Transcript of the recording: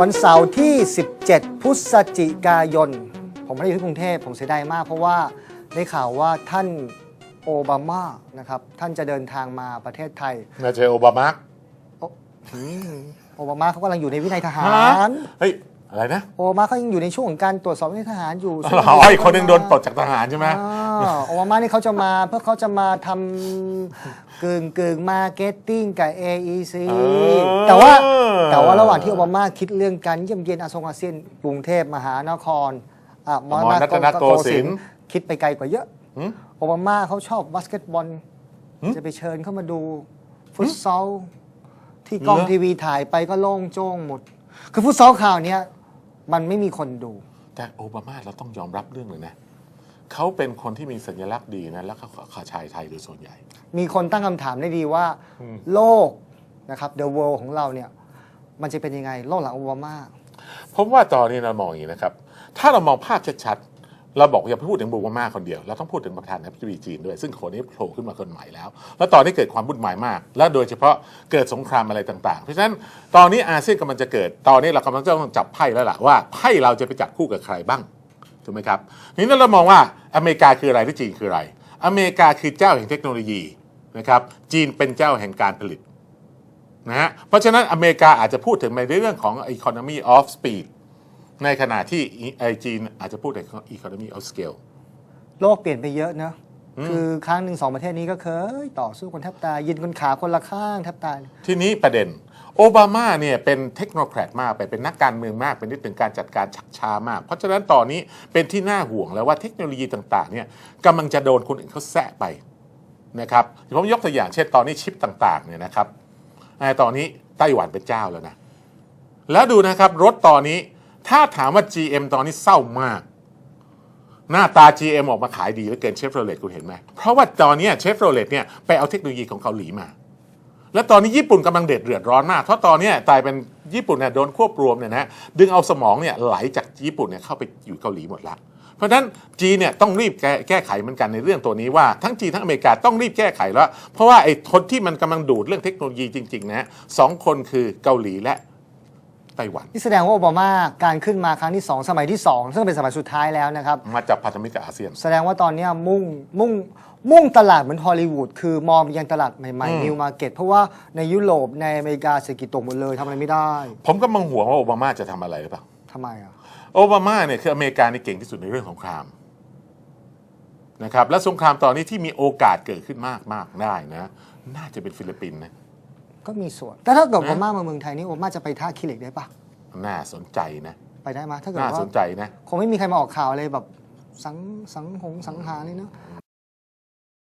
วันเสาร์ที่ 17 พฤศจิกายน ผมไม่ได้อยู่ที่กรุงเทพผมเสียดายมาก เพราะว่าได้ข่าวว่าท่านโอบามานะครับท่านจะเดินทางมาประเทศไทยนาเจอโอบามาอืมโอบามาเขากำลังอยู่ในวินัยทหารเฮ้ยอะไรนะโอบามาเขายังอยู่ในช่วงของการตรวจสอบวินัยทหารอยู่อ๋ออีกคนหนึ่งโดนปลดจากทหารใช่ไหมอ่าโอบามานี่เขาจะมาเพื่อเขาจะมาทำกึ่งกึ่งมาร์เก็ตติ้งกับ AEC เออแต่ว่าแต่ว่าระหว่าง ที่โอบามาคิดเรื่องการเยี่ยมเยียนอาเซียนอาเซียนกรุงเทพมหานครอะมมอรัตนโกสินทร์คิดไปไกลกว่าเยอะหืมโอบามาเขาชอบบาสเกตบอลหืมจะไปเชิญเข้ามาดู ฟุตซอลที่กล้องเหรอทีวีถ่ายไปก็โล่งโจ้งหมด คือฟุตซอลข่าวเนี้ยมันไม่มีคนดู แต่โอบามาเราต้องยอมรับเรื่องหนึ่งนะเขาเป็นคนที่มีสัญลักษณ์ดีนะแล้วเขาขาชายไทยโดยส่วนใหญ่ มีคนตั้งคำถามได้ดีว่าอืมโลกนะครับ the world ของเราเนี่ย มันจะเป็นยังไงโลกหลังโอบามาผมว่าตอนนี้เรามองอย่างนี้นะครับ ถ้าเรามองภาพชัดๆเราบอกอย่าพูดถึงโอบามาคนเดียว เราต้องพูดถึงประธานาธิบดีจีนด้วย ซึ่งคนนี้โผล่ขึ้นมาคนใหม่แล้ว แล้วตอนนี้เกิดความวุ่นวายมาก และโดยเฉพาะเกิดสงครามอะไรต่างๆ เพราะฉะนั้นตอนนี้อาเซียนกำลังจะเกิด ตอนนี้เรากำลังจะต้องจับไพ่แล้วล่ะว่าไพ่เราจะไปจับคู่กับใครบ้างถูกไหมครับทีนี้เรามองว่าอเมริกาคืออะไรที่จีนคืออะไร อเมริกาคือเจ้าแห่งเทคโนโลยีนะครับจีนเป็นเจ้าแห่งการผลิต นะฮะเพราะฉะนั้นอเมริกาอาจจะพูดถึงในเรื่องของ economy of speed ในขณะที่ไอจีนอาจจะพูดถึง economy of scale โลกเปลี่ยนไปเยอะเนอะคือครั้งหนึ่งสองประเทศนี้ก็เคยต่อสู้กันแทบตายยืนคนขาคนละข้างแทบตาย ทีนี้ประเด็น โอบามาเนี่ยเป็นเทคโนแครดมากไปเป็นนักการเมืองมากเป็นนิดถึงการจัดการชักช้ามาก เพราะฉะนั้นตอนนี้เป็นที่น่าห่วงแล้วว่าเทคโนโลยีต่างๆเนี่ยกำลังจะโดนคนอื่นเขาแซะไปนะครับผมยกตัวอย่างเช่นตอนนี้ชิปต่างๆเนี่ยนะครับ ไอ้ตอนนี้ไต้หวันเป็นเจ้าแล้วนะ แล้วดูนะครับรถตอนนี้ถ้าถามว่า GM ตอนนี้เศร้ามาก หน้าตา GM ออกมาขายดีเหลือเกินเชฟโรเลตคุณเห็นไหม เพราะว่าตอนนี้เชฟโรเลตเนี่ยไปเอาเทคโนโลยีของเกาหลีมา แล้วตอนนี้ญี่ปุ่นกำลังเดือดเดือดร้อนมาก เพราะตอนนี้ยกลายเป็นญี่ปุ่นเนี่ยโดนควบรวมเนี่ยนะดึงเอาสมองเนี่ยไหลจากญี่ปุ่นเนี่ยเข้าไปอยู่เกาหลีหมดละ เพราะฉะนั้นจีนเนี่ยต้องรีบแก้แก้ไขเหมือนกันในเรื่องตัวนี้ว่าทั้งจีนทั้งอเมริกาต้องรีบแก้ไขแล้ว เพราะว่าไอ้คนที่มันกำลังดูดเรื่องเทคโนโลยีจริงๆนะสองคนคือเกาหลีและไต้หวันนี่แสดงว่าโอบามาการขึ้นมาครั้งที่ 2 สมัยที่ 2 ซึ่งเป็นสมัยสุดท้ายแล้วนะครับ มาจากพันธมิตรอาเซียน แสดงว่าตอนนี้มุ่งมุ่งมุ่งตลาดเหมือนฮอลลีวูดคือมองไปยังตลาดใหม่อืมๆนิวมาร์เก็ตเพราะว่าในยุโรปในอเมริกาเศรษฐกิจตกหมดเลยทำอะไรไม่ได้ ผมก็มังห่วงว่าโอบามาจะทำอะไรหรือเปล่า ทำไมอะ โอบามาเนี่ยคืออเมริกานี่เก่งที่สุดในเรื่องสงครามนะครับและสงครามตอนนี้ที่มีโอกาสเกิดขึ้นมากมากๆได้นะน่าจะเป็นฟิลิปปินส์นะก็มีส่วน แต่ถ้าเกิดนะโอบามามาเมืองไทยนี่โอบามาจะไปท่าขี้เหล็กได้ปะน่าสนใจนะ ไปได้ไหมยถ้าเกิดน่าว่าสนใจนะ คงไม่มีใครมาออกข่าวเลยแบบสังสังหงสังหารเลยเนอะ